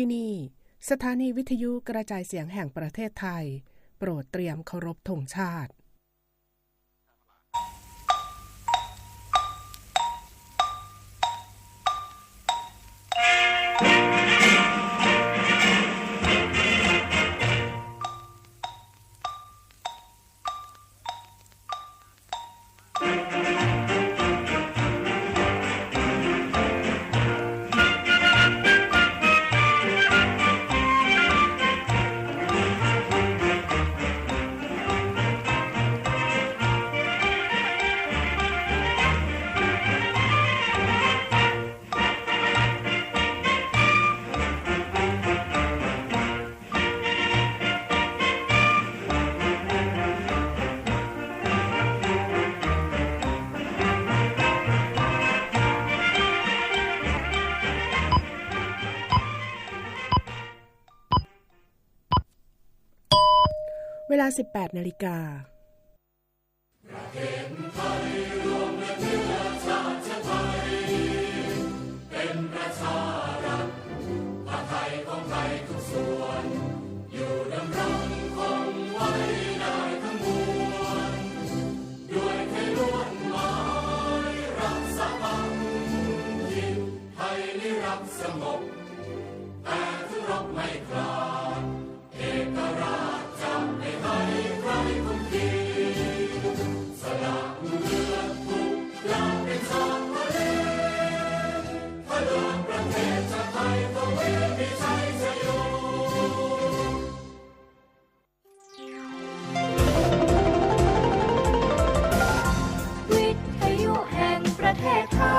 ที่นี่ สถานีวิทยุกระจายเสียงแห่งประเทศไทย โปรดเตรียมเคารพธงชาติ เวลา 18 นาฬิกาสงบแต่ Cry.